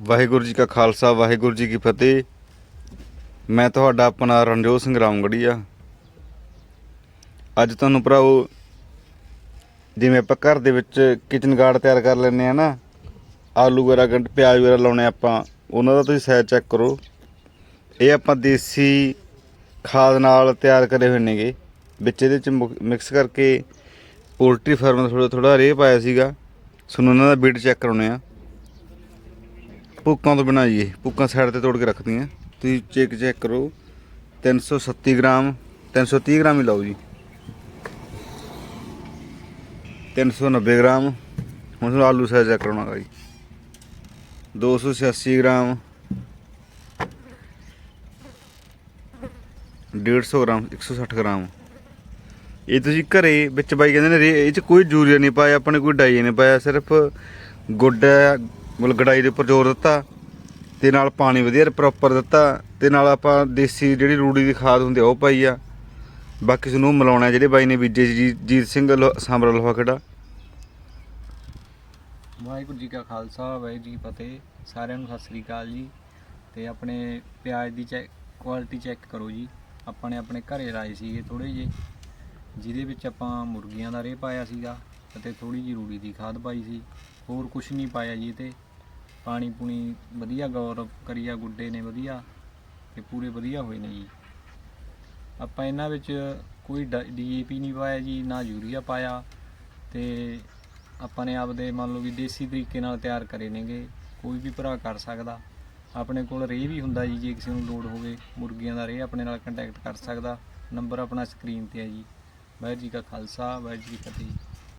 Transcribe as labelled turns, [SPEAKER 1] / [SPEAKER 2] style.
[SPEAKER 1] ਵਾਹਿਗੁਰੂ ਜੀ ਕਾ ਖਾਲਸਾ, ਵਾਹਿਗੁਰੂ ਜੀ ਕੀ ਫਤਿਹ। ਮੈਂ ਤੁਹਾਡਾ ਆਪਣਾ ਰਣਜੋਤ ਸਿੰਘ ਰਾਮਗੜੀਆ। ਅੱਜ ਤੁਹਾਨੂੰ ਭਰਾਓ ਜਿਵੇਂ ਆਪਾਂ ਘਰ ਦੇ ਵਿੱਚ ਕਿਚਨ ਗਾਰਡ ਤਿਆਰ ਕਰ ਲੈਂਦੇ ਆ ਨਾ, ਆਲੂ ਵਗੈਰਾ ਗੰਢ, ਪਿਆਜ਼ ਵਗੈਰਾ ਲਾਉਣੇ ਆਪਾਂ, ਉਹਨਾਂ ਦਾ ਤੁਸੀਂ ਸਾਈਜ਼ ਚੈੱਕ ਕਰੋ। ਇਹ ਆਪਾਂ ਦੇਸੀ ਖਾਦ ਨਾਲ ਤਿਆਰ ਕਰੇ ਹੋਏ ਨੇਗੇ। ਵਿੱਚ ਇਹਦੇ ਚ ਮਿਕਸ ਕਰਕੇ ਪੋਲਟਰੀ ਫਾਰਮ ਦਾ ਥੋੜਾ ਥੋੜਾ ਰੇਹ ਪਾਇਆ ਸੀਗਾ। ਤੁਹਾਨੂੰ ਉਹਨਾਂ ਦਾ ਬੀਟ ਚੈੱਕ ਕਰਾਉਣੇ ਆ। ਭੁੱਕਾਂ ਤੋਂ ਬਣਾਈਏ। ਭੁੱਕਾਂ ਸਾਈਡ ਤੇ ਤੋੜ ਕੇ ਰੱਖਦੀਆਂ ਤੁਸੀਂ ਚੈੱਕ ਚੈੱਕ ਕਰੋ। 337 ਗ੍ਰਾਮ 330 ਗ੍ਰਾਮ ਹੀ ਲਾਓ ਜੀ। 390 ਗ੍ਰਾਮ। ਹੁਣ ਤੁਹਾਨੂੰ ਆਲੂ ਸਾਈਜ਼ ਚੈੱਕ ਕਰਾਉਣਾ ਗਾ ਜੀ। 286 ਗ੍ਰਾਮ। 150 gram 160 gram. ਇਹ ਤੁਸੀਂ ਘਰੇ ਵਿੱਚ ਬਾਈ ਕਹਿੰਦੇ ਨੇ, ਇਹ ਚ ਕੋਈ ਯੂਰੀਆ ਨਹੀਂ ਪਾਇਆ ਆਪਾਂ ਨੇ ਕੋਈ ਡਾਈ ਨਹੀਂ ਪਾਇਆ, ਸਿਰਫ ਗੁੱਡ ਮਤਲਬ ਗੜਾਈ ਦੇ ਉੱਪਰ ਜ਼ੋਰ ਦਿੱਤਾ ਤੇ ਨਾਲ ਪਾਣੀ ਵਧੀਆ ਪ੍ਰੋਪਰ ਦਿੱਤਾ ਤੇ ਨਾਲ ਆਪਾਂ ਦੇਸੀ ਜਿਹੜੀ ਰੂੜੀ ਦੀ ਖਾਦ ਹੁੰਦੀ ਆ ਉਹ ਪਾਈ ਆ। ਬਾਕੀ ਤੁਹਾਨੂੰ ਮਿਲਾਉਣਾ ਜਿਹੜੇ ਬਾਈ ਨੇ ਬੀਜੇ ਸੀ ਜੀ- ਜੀਤ ਸਿੰਘ ਲੋ- ਸਾਂਬਰਾ ਲੋਹਾ ਖੇੜਾ।
[SPEAKER 2] ਵਾਹਿਗੁਰੂ ਜੀ ਕਾ ਖਾਲਸਾ, ਵਾਹਿਗੁਰੂ ਜੀ ਕੀ ਫਤਿਹ। ਸਾਰਿਆਂ ਨੂੰ ਸਤਿ ਸ੍ਰੀ ਅਕਾਲ ਜੀ। ਤੇ ਆਪਣੇ ਪਿਆਜ਼ ਦੀ ਚੈੱਕ ਕੁਆਲਿਟੀ ਚੈੱਕ ਕਰੋ ਜੀ। ਆਪਾਂ ਨੇ ਆਪਣੇ ਘਰੇ ਲਾਏ ਸੀਗੇ ਥੋੜੇ ਜਿਹੇ, ਜਿਹਦੇ ਵਿੱਚ ਆਪਾਂ ਮੁਰਗੀਆਂ ਦਾ ਰੇਹ ਪਾਇਆ ਸੀਗਾ ਅਤੇ ਥੋੜੀ ਜਿਹੀ ਰੂੜੀ ਦੀ ਖਾਦ ਪਾਈ ਸੀ। ਹੋਰ ਕੁਝ ਨਹੀਂ ਪਾਇਆ ਜੀ ਤੇ। ਪਾਣੀ ਪੂਣੀ ਵਧੀਆ ਗੌਰ ਕਰੀਆ ਗੁੱਡੇ ਨੇ ਵਧੀਆ ਤੇ ਪੂਰੇ ਵਧੀਆ ਹੋਏ ਨੇ ਜੀ। ਆਪਾਂ ਇਹਨਾਂ ਵਿੱਚ ਕੋਈ ਡੀਏਪੀ ਨਹੀਂ ਪਾਇਆ ਜੀ, ਨਾ ਯੂਰੀਆ ਪਾਇਆ ਤੇ ਆਪਾਂ ਨੇ ਆਪਦੇ ਮੰਨ ਲਓ ਵੀ ਦੇਸੀ ਤਰੀਕੇ ਨਾਲ ਤਿਆਰ ਕਰੇ ਨੇਗੇ, ਕੋਈ ਵੀ ਭਰਾ ਕਰ ਸਕਦਾ। ਆਪਣੇ ਕੋਲ ਰੇਹ ਵੀ ਹੁੰਦਾ ਜੀ, ਜੇ ਕਿਸੇ ਨੂੰ ਲੋੜ ਹੋਵੇ, ਮੁਰਗੀਆਂ ਦਾ ਰੇਹ ਆਪਣੇ ਨਾਲ ਕੰਟੈਕਟ ਕਰ ਸਕਦਾ। ਨੰਬਰ ਆਪਣਾ ਸਕਰੀਨ ਤੇ ਹੈ ਜੀ। ਵਾਹਿਗੁਰੂ ਜੀ ਕਾ ਖਾਲਸਾ, ਵਾਹਿਗੁਰੂ ਜੀ ਕੀ ਫਤਿਹ।